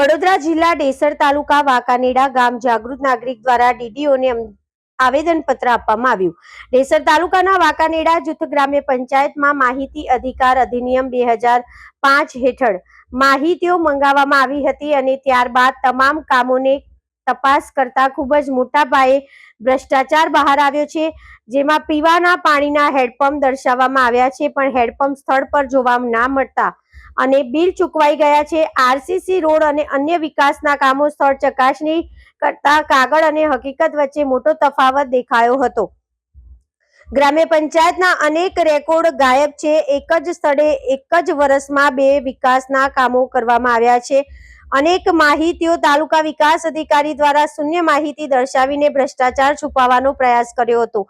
વડોદરા જિલ્લા ડેસર તાલુકા વાંકાનેડા ગામ જાગૃત નાગરિક દ્વારા ડીડીઓને આવેદનપત્ર આપવામાં આવ્યું. ડેસર તાલુકાના વાંકાનેડા જૂથ ગ્રામ્ય પંચાયતમાં માહિતી અધિકાર અધિનિયમ બે હજાર પાંચ હેઠળ માહિતીઓ મંગાવવામાં આવી હતી અને ત્યારબાદ તમામ કામોને તપાસ કરતા ખૂબ જ મોટા પાયે ભ્રષ્ટાચાર બહાર આવ્યો છે, જેમાં પીવાના પાણીના હેડપંપ દર્શાવવામાં આવ્યા છે, પણ હેડપંપ સ્થળ પર જોવા ના મળતા અને બિલ ચૂકવાઈ ગયા છે. આરસીસી રોડ અને અન્ય વિકાસના કામો સ્થળ ચકાસણી કરતા કાગળ અને હકીકત વચ્ચે મોટો તફાવત દેખાયો હતો. ગ્રામ્ય પંચાયતના અનેક રેકોર્ડ ગાયબ છે. એક જ સ્થળે એક જ વર્ષમાં બે વિકાસના કામો કરવામાં આવ્યા છે. અનેક માહિતીઓ તાલુકા વિકાસ અધિકારી દ્વારા શૂન્ય માહિતી દર્શાવીને ભ્રષ્ટાચાર છુપાવવાનો પ્રયાસ કર્યો હતો.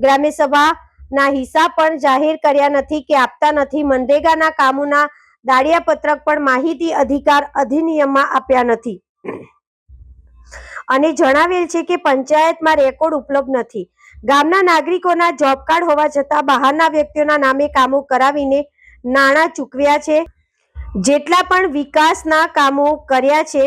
ગ્રામ્ય સભાના હિસાબ પણ જાહેર કર્યા નથી કે આપતા નથી. મનરેગાના કામોના દાળિયા પત્રક પણ માહિતી અધિકાર અધિનિયમમાં આપ્યા નથી. અને જણાવેલ છે કે પંચાયતમાં રેકોર્ડ ઉપલબ્ધ નથી. ગામના નાગરિકોના જોબ કાર્ડ હોવા છતાં બહારના વ્યક્તિઓના નામે કામો કરાવીને નાણાં ચૂકવ્યા છે. જેટલા પણ વિકાસના કામો કર્યા છે,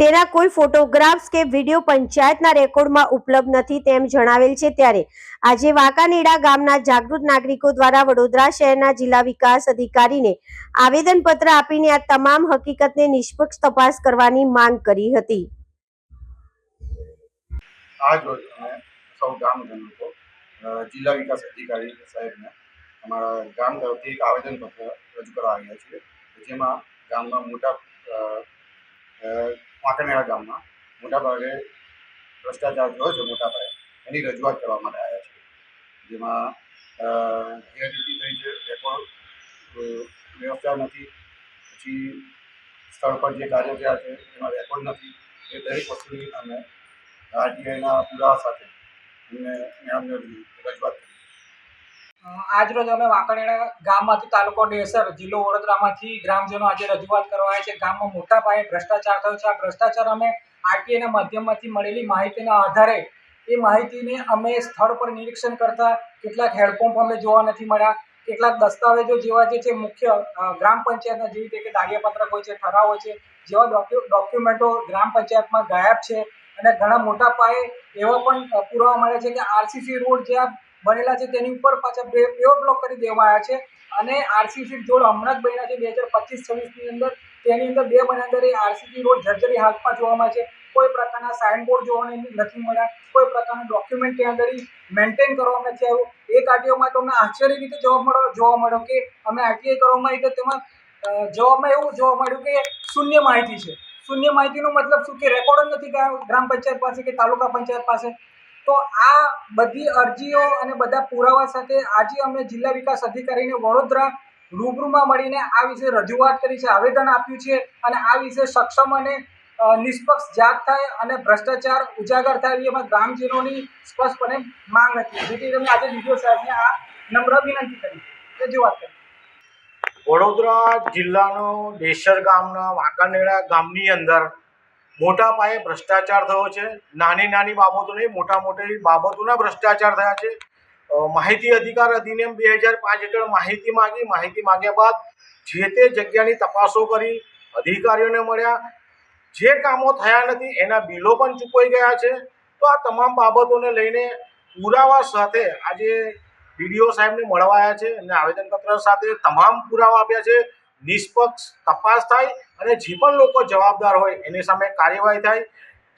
તેના કોઈ ફોટોગ્રાફ્સ કે વીડિયો પંચાયતના રેકોર્ડમાં ઉપલબ્ધ નથી તેમ જણાવેલ છે ત્યારે આજે વાંકાનેડા ગામના જાગૃત નાગરિકો દ્વારા વડોદરા શહેરના જિલ્લા વિકાસ અધિકારીને આવેદનપત્ર આપીને આ તમામ હકીકતને નિષ્પક્ષ તપાસ કરવાની માંગ કરી હતી. આજ રોજ અમે સૌ ગામજનો જિલ્લા વિકાસ અધિકારી સાહેબને અમારા ગામ તરફથી એક આવેદનપત્ર રજૂ કરવા આવ્યા છીએ જેમાં ગામમાં મોટા અ, ગામમાં મોટા ભાગે ભ્રષ્ટાચાર થયો છે મોટા પાયે એની રજૂઆત કરવા માટે આવ્યા છે જેમાં ગેરરીતિ થઈ છે રેકોર્ડ વ્યવસ્થા નથી પછી સ્થળ પર જે કાર્યો થયા છે એમાં રેકોર્ડ નથી એ દરેક વસ્તુની અમે આરટીઆઈના પુરાવા સાથે એમને મેડમને રજૂઆત કરી. આજ રોજ અમે વાંકણેડા ગામમાંથી તાલુકો ડેસર, જિલ્લો વડોદરામાંથી ગ્રામજનો આજે રજૂઆત કરવા આવ્યા છે. ગામમાં મોટા પાયે ભ્રષ્ટાચાર થયો છે. આ ભ્રષ્ટાચાર અમે આરટીઆઈના માધ્યમમાંથી મળેલી માહિતીના આધારે એ માહિતીને અમે સ્થળ પર નિરીક્ષણ કરતા કેટલાક હેડપંપ અમે જોવા નથી મળ્યા. કેટલાક દસ્તાવેજો જેવા જે છે, મુખ્ય ગ્રામ પંચાયતના જેવી રીતે કે દાળિયાપત્રક હોય છે, ઠરાવ હોય છે, જેવા ડોક્યુમેન્ટો ગ્રામ પંચાયતમાં ગાયબ છે. અને ઘણા મોટા પાયે એવા પણ પુરાવા મળે છે કે આરસીસી રોડ જ્યાં બનેલા છે તેની ઉપર પાછા બે બે બ્લોક કરી દેવામાં આવ્યા છે. અને આરસીસી રોડ હમણાં જ બન્યા છે બે હજાર પચીસ, છવ્વીસની અંદર. તેની અંદર બે મહિના અંદર એ આરસીસી રોડ જર્જરી જોવા મળે છે. કોઈ પ્રકારના સાઇનબોર્ડ જોવાને નથી મળ્યા. કોઈ પ્રકારનું ડોક્યુમેન્ટ ત્યાં આગળ મેન્ટેન કરવામાં નથી આવ્યું. એક આરટીઓમાં તમને આશ્ચર્ય રીતે જવાબ મળ્યો, જોવા મળ્યો કે અમે આરટીઆઈ કરવામાં આવી તો તેમાં જવાબમાં એવું જોવા મળ્યું કે શૂન્ય માહિતી છે. શૂન્ય માહિતીનો મતલબ શું કે રેકોર્ડ જ નથી ગ્રામ પંચાયત પાસે કે તાલુકા પંચાયત પાસે? તો આ બધી અરજીઓ અને બધા પુરાવા સાથે આજે અમે જિલ્લા વિકાસ અધિકારીને વડોદરા રૂબરૂમાં મળીને આ વિશે રજૂઆત કરી છે, આવેદન આપ્યું છે અને આ વિશે સક્ષમ અને નિષ્પક્ષ જાત થાય અને ભ્રષ્ટાચાર ઉજાગર થાય એવી એમાં ગ્રામજનોની સ્પષ્ટપણે માંગ હતી. જેથી તમે આજે વીડિયો સાહેબને આ નમ્ર વિનંતી કરી. રજૂઆત કરી. વડોદરા જિલ્લાનો દેસર ગામના વાંકાનેડા ગામની અંદર મોટા પાયે ભ્રષ્ટાચાર થયો છે. નાની નાની બાબતો નહીં, મોટા મોટી બાબતોના ભ્રષ્ટાચાર થયા છે. માહિતી અધિકાર અધિનિયમ બે હજાર પાંચ હેઠળ માહિતી માગી. માહિતી માગ્યા બાદ જે તે જગ્યાની તપાસો કરી, અધિકારીઓને મળ્યા. જે કામો થયા નથી, એના બિલો પણ ચૂકવાઈ ગયા છે. તો આ તમામ બાબતોને લઈને પુરાવા સાથે આજે ડીડીઓ સાહેબને મળવા આવ્યા છે અને આવેદનપત્ર સાથે તમામ પુરાવા આપ્યા છે. નિષ્પક્ષ તપાસ થાય અને જે પણ લોકો જવાબદાર હોય એની સામે કાર્યવાહી થાય.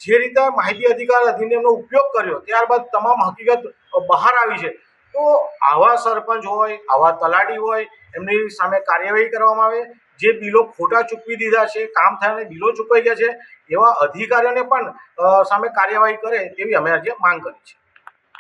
જે રીતે માહિતી અધિકાર અધિનિયમનો ઉપયોગ કર્યો, ત્યારબાદ તમામ હકીકત બહાર આવી છે. તો આવા સરપંચ હોય, આવા તલાટી હોય, એમની સામે કાર્યવાહી કરવામાં આવે. જે બિલો ખોટા ચૂકવી દીધા છે, કામ થયાને બિલો ચૂકવાઈ ગયા છે, એવા અધિકારીઓને પણ સામે કાર્યવાહી કરે તેવી અમે આજે માંગ કરી છે.